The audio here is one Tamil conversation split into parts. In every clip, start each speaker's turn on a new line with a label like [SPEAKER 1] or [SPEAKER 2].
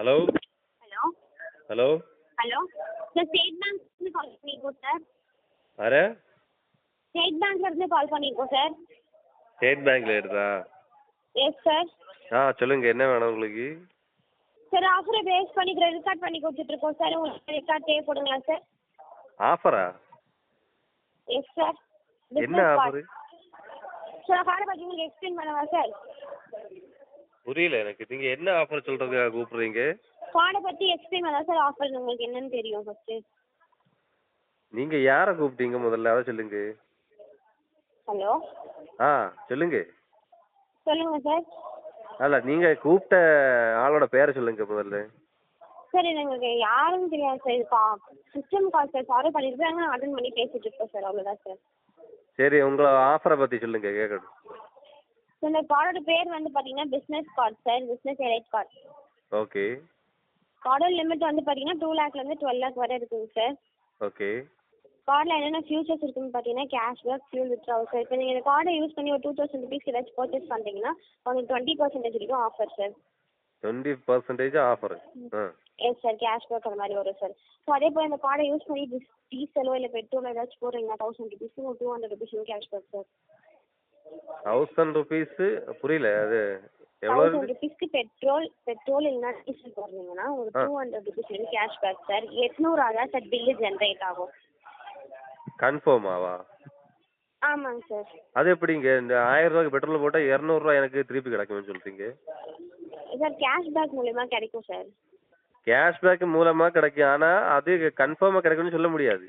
[SPEAKER 1] Hello
[SPEAKER 2] hello
[SPEAKER 1] hello
[SPEAKER 2] hello sir state பேங்க்லேருந்து கால் பண்ணியிருக்கோம் சார்
[SPEAKER 1] யாரு
[SPEAKER 2] ஸ்டேட் பேங்க்லேருந்து கால் பண்ணியிருக்கோம் சார்
[SPEAKER 1] ஸ்டேட் பேங்க்ல எடுத்தா
[SPEAKER 2] எஸ் சார்
[SPEAKER 1] ஆ சொல்லுங்க என்ன வேணும் உங்களுக்கு?
[SPEAKER 2] சார் ஆஃபரை பேஸ் பண்ணி கிரெடிட் கார்டு பண்ணி கொடுத்துட்ருக்கோம் சார் உங்களுக்கு கிரெடிட் கார்டு தேவைப்படுங்களா சார்
[SPEAKER 1] ஆஃபரா
[SPEAKER 2] எஸ் சார்
[SPEAKER 1] என்ன ஆஃபரு
[SPEAKER 2] சார் கார்டை பற்றி உங்களுக்கு எக்ஸ்பிளைன் பண்ணவா சார்
[SPEAKER 1] புரியல எனக்கு. நீங்க என்ன ஆஃபர் சொல்றதுக்காக கூப்பிடுறீங்க?
[SPEAKER 2] கார்டை பற்றி எக்ஸ்பிளைன் பண்ணா சார் ஆஃபர் உங்களுக்கு என்னன்னு தெரியும் ஃபஸ்ட்டு
[SPEAKER 1] நீங்க யாரை கூப்பிட்டீங்க முதல்ல? அதை சொல்லுங்க.
[SPEAKER 2] ஹலோ
[SPEAKER 1] ஆ சொல்லுங்க.
[SPEAKER 2] சொல்லுங்கள் சார்
[SPEAKER 1] அல்ல நீங்க கூப்பிட்ட ஆளோட பேரை சொல்லுங்க முதல்ல.
[SPEAKER 2] சார் எனக்கு யாருன்னு தெரியாது சார் இது சிஸ்டம் கால் சார் சாரி பண்ணியிருக்காங்க நான் அட்டன் பண்ணி பேசிட்டு இருக்கோம் சார் அவ்வளோதான் சார்
[SPEAKER 1] சரி உங்களை ஆஃபரை பத்தி சொல்லுங்க கேட்கணும்
[SPEAKER 2] ஸோ இந்த கார்டோட பேர் வந்து பார்த்தீங்கன்னா business card sir business elite card
[SPEAKER 1] okay
[SPEAKER 2] கார்டோட லிமிட் வந்து பார்த்தீங்கன்னா டூ லேக்லேருந்து டுவெல் லேக் வரை இருக்குங்க சார்
[SPEAKER 1] ஓகே
[SPEAKER 2] கார்டில் என்னென்ன ஃபியூச்சர்ஸ் இருக்குன்னு பார்த்தீங்கன்னா கேஷ்பேக் ஃபியூல் வித்ட்ராவல் சார் இப்போ நீங்கள் இந்த கார்டை யூஸ் பண்ணி ஒரு டூ தௌசண்ட் ருபீஸ் ஏதாச்சும் பர்ச்சேஸ் பண்ணுறீங்கன்னா உங்களுக்கு டுவெண்ட்டி பர்சன்டேஜ் வரைக்கும் offer
[SPEAKER 1] sir twenty percentage offer
[SPEAKER 2] yes sir cashback அந்த மாதிரி வரும் சார் ஸோ அதே போல் இந்த கார்டை யூஸ் பண்ணி டீசலோ இல்லை பெட்ரோலோ ஏதாச்சும் போடுறீங்கன்னா தௌசண்ட் ருபீஸ் ஒரு two hundred rupees cashback sir
[SPEAKER 1] thousand rupees புரியல அது எவ்வளோ
[SPEAKER 2] தௌசண்ட்
[SPEAKER 1] இருக்கு
[SPEAKER 2] ருபீஸ்க்கு பெட்ரோல் பெட்ரோல் இல்லைன்னா டீசல் போடுறீங்கன்னா ஒரு. டூ ஹண்ட்ரட் ருபீஸ் வந்து கேஷ்பேக் சார் எட்நூறு தான் சார் பில்லு ஜென்ரேட் ஆகும்.
[SPEAKER 1] கன்ஃபார்மாவா
[SPEAKER 2] ஆமாங்க சார்
[SPEAKER 1] அது எப்படிங்க இந்த ஆயிரம் ரூபாய்க்கு பெட்ரோல் போட்டால் இரநூறுவா எனக்கு திருப்பி கிடைக்கும்னு சொல்றீங்க?
[SPEAKER 2] சார் கேஷ்பேக் மூலயமா கிடைக்கும் சார்
[SPEAKER 1] கேஷ்பேக் மூலமா கிடைக்கும். ஆனா அது கன்ஃபார்மா கிடைக்கும்னு சொல்ல முடியாது.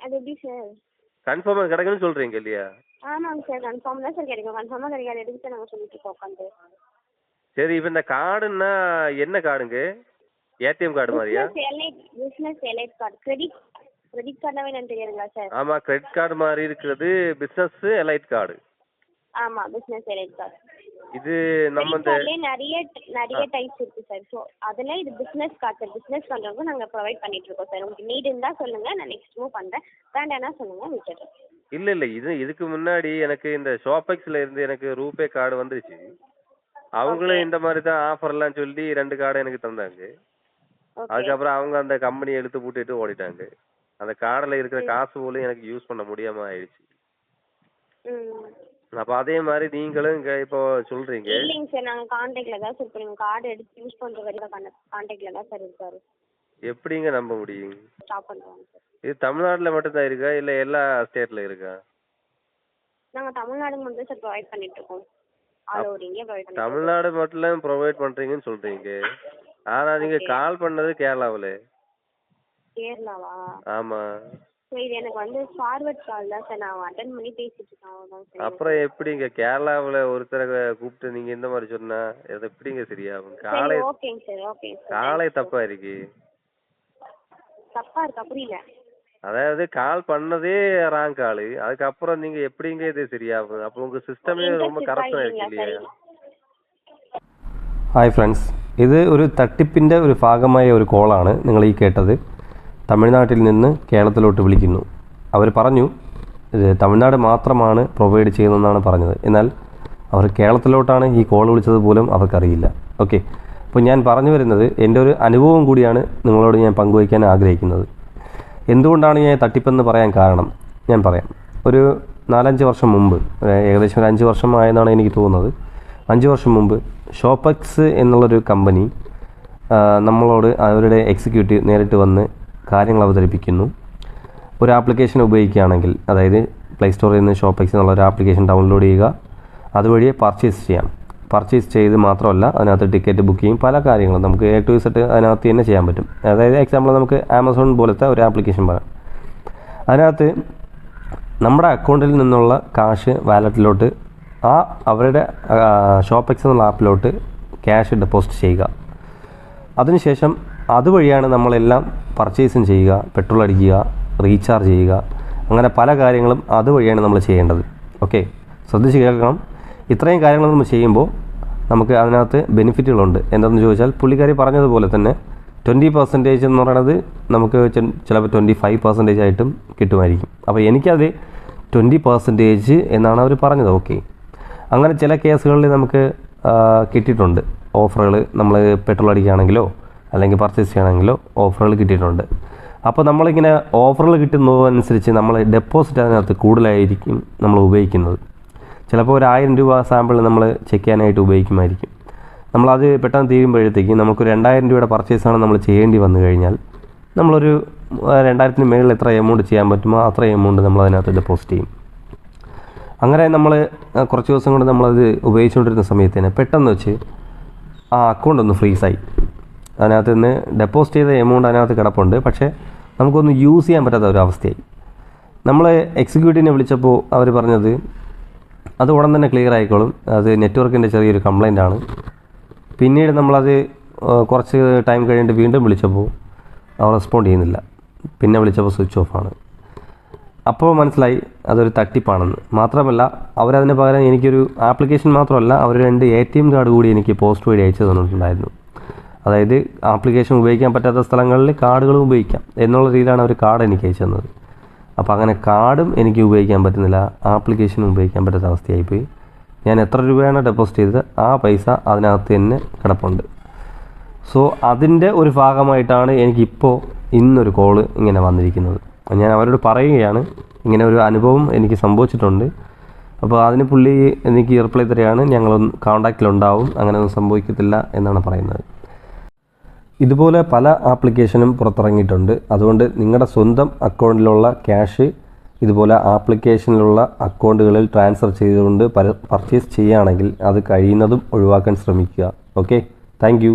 [SPEAKER 2] அது எப்படி சார்
[SPEAKER 1] கன்ஃபார்மா கிடைக்கும்னு சொல்றீங்க இல்லையா?
[SPEAKER 2] ஆமாங்க சார் கன்ஃபார்ம் தான் சார் கிடைக்கும் கன்ஃபார்மாக கிடைக்காது எதுக்கு சார் நாங்கள் சொல்லிட்டு இருக்கோம் உட்காந்து
[SPEAKER 1] சரி இப்போ இந்த கார்டுன்னா என்ன கார்டுங்க? ஏடிஎம் கார்டு மாதிரியா?
[SPEAKER 2] Business elite business elite card credit credit கார்டுனாவே என்னன்னு தெரியாதுங்களா சார்
[SPEAKER 1] ஆமா கிரெடிட் கார்டு மாதிரி இருக்கிறது பிசினஸ் எலைட் கார்டு
[SPEAKER 2] ஆமாம் பிஸ்னஸ் எலைட் கார்டு
[SPEAKER 1] இது நம்ம இந்த
[SPEAKER 2] நிறைய நிறைய டைப்ஸ் இருக்கு சார் ஸோ அதில் இது பிஸ்னஸ் கார்டு பிஸ்னஸ் பண்ணுறவங்க நாங்கள் ப்ரொவைட் பண்ணிட்டு இருக்கோம் சார் உங்களுக்கு நீட் இருந்தால் சொல்லுங்கள் நான் நெக்ஸ்ட் மூவ் பண்ணுறேன் வேண்டாம்னா சொல்லுங்கள் விட்டுறேன்.
[SPEAKER 1] இல்ல இல்ல. இது இதுக்கு முன்னாடி எனக்கு இந்த ஷாப்பெக்ஸ்ல இருந்து எனக்கு ரூபே கார்டு வந்துருச்சு. அவங்களும் இந்த மாதிரி தான் ஆஃபர்லாம் சொல்லி ரெண்டு கார்டு எனக்கு தந்தாங்க. அதுக்கப்புறம் அவங்க அந்த கம்பெனியை எடுத்து பூட்டிட்டு ஓடிட்டாங்க. அந்த கார்டில் இருக்கிற காசு போலும் எனக்கு யூஸ் பண்ண முடியாம ஆயிடுச்சு. அப்போ அதே மாதிரி நீங்களும் இங்க இப்போ சொல்றீங்க.
[SPEAKER 2] இல்லைங்க சார் நாங்கள் கான்டாக்டில் தான் சார் இப்போ கார்டு எடுத்து யூஸ் பண்ணுற வரைக்கும் கான்டாக்டில் தான் சார் இருக்காரு.
[SPEAKER 1] எப்படிங்க நம்ப முடியும்?
[SPEAKER 2] ஸ்டாப் பண்ணுறோம் சார்.
[SPEAKER 1] இது தமிழ்நாட்டில் மட்டும்தான் இருக்கா? இல்லை எல்லா ஸ்டேட்ல இருக்கா?
[SPEAKER 2] நாங்கள் தமிழ்நாடு மட்டும் தான் சார் ப்ரொவைட் பண்ணிட்டு இருக்கோம். ஆல் ஓவர் இந்தியா ப்ரொவைட் பண்ணிட்டு இருக்கோம்.
[SPEAKER 1] தமிழ்நாடு மட்டும் ப்ரொவைட் பண்றீங்கன்னு சொல்றீங்க. ஆனா நீங்க. கால் பண்ணது கேரளாவில்.
[SPEAKER 2] கேரளாவா?
[SPEAKER 1] ஆமா.
[SPEAKER 2] ஸோ இது எனக்கு வந்து ஃபார்வர்ட் கால் தான் சார் நான் அட்டன் பண்ணி பேசிட்டு இருக்கேன் அவ்வளோதான் சார்
[SPEAKER 1] அப்புறம் எப்படிங்க கேரளாவில் ஒருத்தரை கூப்பிட்டு நீங்க இந்த மாதிரி சொன்னா அது எப்படிங்க சரியாகும்
[SPEAKER 2] சரி
[SPEAKER 1] காலை
[SPEAKER 2] ஓகேங்க சார் ஓகேங்க சார்
[SPEAKER 1] காலை தப்பா இருக்கு
[SPEAKER 2] தப்பா இருக்கா புரியல
[SPEAKER 1] அதாவது கால் பண்ணதே ராங் காலு அதுக்கப்புறம் நீங்க எப்படிங்க இது சரியாகும் அப்போ உங்க சிஸ்டமே ரொம்ப
[SPEAKER 2] Interest
[SPEAKER 1] கரெக்டா இருக்கு
[SPEAKER 2] இல்லைங்களா
[SPEAKER 1] இல்லையா
[SPEAKER 2] சரி
[SPEAKER 3] ഹായ് ഫ്രണ്ട്സ് ഇത് ഒരു തട്ടിപ്പിൻ്റെ ഒരു ഭാഗമായ ഒരു കോളാണ് നിങ്ങൾ ഈ കേട്ടത് തമിഴ്നാട്ടിൽ നിന്ന് കേരളത്തിലോട്ട് വിളിക്കുന്നു. അവർ പറഞ്ഞു തമിഴ്നാട് മാത്രമാണ് പ്രൊവൈഡ് ചെയ്യുന്നതെന്നാണ് പറഞ്ഞത്. എന്നാൽ അവർ കേരളത്തിലോട്ടാണ് ഈ കോൾ വിളിച്ചത് പോലും അവർക്കറിയില്ല. ഓക്കെ അപ്പോൾ ഞാൻ പറഞ്ഞു വരുന്നത് എന്റെ ഒരു അനുഭവം കൂടിയാണ് നിങ്ങളോട് ഞാൻ പങ്കുവയ്ക്കാൻ ആഗ്രഹിക്കുന്നത്. എന്തുകൊണ്ടാണ് ഞാൻ തട്ടിപ്പെന്ന് പറയാൻ കാരണം? ഞാൻ പറയാം. ഒരു നാലഞ്ച് വർഷം മുമ്പ് ഏകദേശം ഒരു അഞ്ച് വർഷമായെന്നാണ് എനിക്ക് തോന്നുന്നത്. അഞ്ച് വർഷം മുമ്പ് ഷോപ്പക്സ് എന്നുള്ളൊരു കമ്പനി നമ്മളോട് അവരുടെ എക്സിക്യൂട്ടീവ് നേരിട്ട് വന്ന് കാര്യങ്ങൾ അവതരിപ്പിക്കുന്നു. ഒരു ആപ്ലിക്കേഷൻ ഉപയോഗിക്കുകയാണെങ്കിൽ അതായത് പ്ലേ സ്റ്റോറിൽ നിന്ന് ഷോപ്പക്സ് എന്നുള്ള ഒരു ആപ്ലിക്കേഷൻ ഡൗൺലോഡ് ചെയ്യുക. അതുവഴി പർച്ചേസ് ചെയ്യാം. പർച്ചേസ് ചെയ്ത് മാത്രമല്ല അതിനകത്ത് ടിക്കറ്റ് ബുക്ക് ചെയ്യും. പല കാര്യങ്ങളും നമുക്ക് എ ടു സെറ്റ് അതിനകത്ത് തന്നെ ചെയ്യാൻ പറ്റും. അതായത് എക്സാമ്പിൾ നമുക്ക് ആമസോൺ പോലത്തെ ഒരു ആപ്ലിക്കേഷൻ പറയാം. അതിനകത്ത് നമ്മുടെ അക്കൗണ്ടിൽ നിന്നുള്ള കാശ് വാലറ്റിലോട്ട് ആ അവരുടെ ഷോപ്പെക്സ് എന്നുള്ള ആപ്പിലോട്ട് ക്യാഷ് ഡെപ്പോസിറ്റ് ചെയ്യുക. അതിനുശേഷം അതുവഴിയാണ് നമ്മളെല്ലാം പർച്ചേസും ചെയ്യുക പെട്രോൾ അടിക്കുക റീചാർജ് ചെയ്യുക അങ്ങനെ പല കാര്യങ്ങളും അതുവഴിയാണ് നമ്മൾ ചെയ്യേണ്ടത്. ഓക്കെ ശ്രദ്ധിച്ച് കേൾക്കണം. ഇത്രയും കാര്യങ്ങൾ നമ്മൾ ചെയ്യുമ്പോൾ നമുക്ക് അതിനകത്ത് ബെനിഫിറ്റുകളുണ്ട് എന്താണെന്ന് ചോദിച്ചാൽ പുള്ളിക്കാരി പറഞ്ഞതുപോലെ തന്നെ ട്വന്റി പെർസെന്റേജ് എന്ന് പറയുന്നത് നമുക്ക് ചിലപ്പോൾ ട്വന്റി ഫൈവ് പെർസെന്റേജ് ആയിട്ടും കിട്ടുമായിരിക്കും. അപ്പോൾ എനിക്കത് ട്വന്റി പെർസെന്റേജ് എന്നാണ് അവർ പറഞ്ഞത്. ഓക്കെ അങ്ങനെ ചില കേസുകളിൽ നമുക്ക് കിട്ടിയിട്ടുണ്ട്. ഓഫറുകൾ നമ്മൾ പെട്രോൾ അടിക്കുകയാണെങ്കിലോ അല്ലെങ്കിൽ പർച്ചേസ് ചെയ്യണമെങ്കിലോ ഓഫറുകൾ കിട്ടിയിട്ടുണ്ട്. അപ്പോൾ നമ്മളിങ്ങനെ ഓഫറുകൾ കിട്ടുന്നതനുസരിച്ച് നമ്മൾ ഡെപ്പോസിറ്റ് അതിനകത്ത് കൂടുതലായിരിക്കും നമ്മൾ ഉപയോഗിക്കുന്നത്. ചിലപ്പോൾ ഒരു ആയിരം രൂപ സാമ്പിൾ നമ്മൾ ചെക്ക് ചെയ്യാനായിട്ട് ഉപയോഗിക്കുമായിരിക്കും. നമ്മളത് പെട്ടെന്ന് തീരുമ്പോഴത്തേക്കും നമുക്ക് രണ്ടായിരം രൂപയുടെ പർച്ചേസാണ് നമ്മൾ ചെയ്യേണ്ടി വന്നു കഴിഞ്ഞാൽ നമ്മളൊരു രണ്ടായിരത്തിന് മേളിൽ എത്ര എമൗണ്ട് ചെയ്യാൻ പറ്റുമോ അത്ര എമൗണ്ട് നമ്മൾ അതിനകത്ത് ഡെപ്പോസിറ്റ് ചെയ്യും. അങ്ങനെ നമ്മൾ കുറച്ച് ദിവസം കൊണ്ട് നമ്മളത് ഉപയോഗിച്ചുകൊണ്ടിരുന്ന സമയത്ത് തന്നെ പെട്ടെന്ന് വെച്ച് ആ അക്കൗണ്ട് ഒന്ന് ഫ്രീസായി അതിനകത്ത് നിന്ന് ഡെപ്പോസിറ്റ് ചെയ്ത എമൗണ്ട് അതിനകത്ത് കിടപ്പുണ്ട്. പക്ഷേ നമുക്കൊന്ന് യൂസ് ചെയ്യാൻ പറ്റാത്ത ഒരു അവസ്ഥയായി. നമ്മൾ എക്സിക്യൂട്ടീവിനെ വിളിച്ചപ്പോൾ അവർ പറഞ്ഞത് അത് ഉടൻ തന്നെ ക്ലിയർ ആയിക്കോളും. അത് നെറ്റ്വർക്കിന്റെ ചെറിയൊരു കംപ്ലൈന്റ് ആണ്. പിന്നീട് നമ്മളത് കുറച്ച് ടൈം കഴിഞ്ഞിട്ട് വീണ്ടും വിളിച്ചപ്പോൾ അവർ റെസ്പോണ്ട് ചെയ്യുന്നില്ല. പിന്നെ വിളിച്ചപ്പോൾ സ്വിച്ച് ഓഫ് ആണ്. അപ്പോൾ മനസ്സിലായി അതൊരു തട്ടിപ്പാണെന്ന്. മാത്രമല്ല അവരതിന് പകരം എനിക്കൊരു ആപ്ലിക്കേഷൻ മാത്രമല്ല അവർ രണ്ട് എ ടി എം കാർഡ് കൂടി എനിക്ക് പോസ്റ്റ് വഴി അയച്ചു തന്നിട്ടുണ്ടായിരുന്നു. അതായത് ആപ്ലിക്കേഷൻ ഉപയോഗിക്കാൻ പറ്റാത്ത സ്ഥലങ്ങളിൽ കാർഡുകളും ഉപയോഗിക്കാം എന്നുള്ള രീതിയിലാണ് അവർ കാർഡ് എനിക്ക് അയച്ചു തന്നത്. അപ്പോൾ അങ്ങനെ കാർഡും എനിക്ക് ഉപയോഗിക്കാൻ പറ്റുന്നില്ല ആപ്ലിക്കേഷനും ഉപയോഗിക്കാൻ പറ്റാത്ത അവസ്ഥയായിപ്പോയി. ഞാൻ എത്ര രൂപയാണ് ഡെപ്പോസിറ്റ് ചെയ്തത്? ആ പൈസ അതിനകത്ത് തന്നെ കിടപ്പുണ്ട്. സോ അതിന്റെ ഒരു ഭാഗമായിട്ടാണ് എനിക്കിപ്പോൾ ഇന്നൊരു കോൾ ഇങ്ങനെ വന്നിരിക്കുന്നത്. ഞാൻ അവരോട് പറയുകയാണ് ഇങ്ങനെ ഒരു അനുഭവം എനിക്ക് സംഭവിച്ചിട്ടുണ്ട്. അപ്പോൾ അതിന് പുള്ളി എനിക്ക് റിപ്ലൈ തരികയാണ് ഞങ്ങളൊന്ന് കോണ്ടാക്റ്റിലുണ്ടാവും അങ്ങനെ ഒന്നും സംഭവിക്കത്തില്ല എന്നാണ് പറയുന്നത്. ഇതുപോലെ പല ആപ്ലിക്കേഷനും പുറത്തിറങ്ങിയിട്ടുണ്ട്. അതുകൊണ്ട് നിങ്ങളുടെ സ്വന്തം അക്കൗണ്ടിലുള്ള ക്യാഷ് ഇതുപോലെ ആപ്ലിക്കേഷനിലുള്ള അക്കൗണ്ടുകളിൽ ട്രാൻസ്ഫർ ചെയ്തുകൊണ്ട് പർച്ചേസ് ചെയ്യുകയാണെങ്കിൽ അത് കഴിയുന്നതും ഒഴിവാക്കാൻ ശ്രമിക്കുക. Okay thank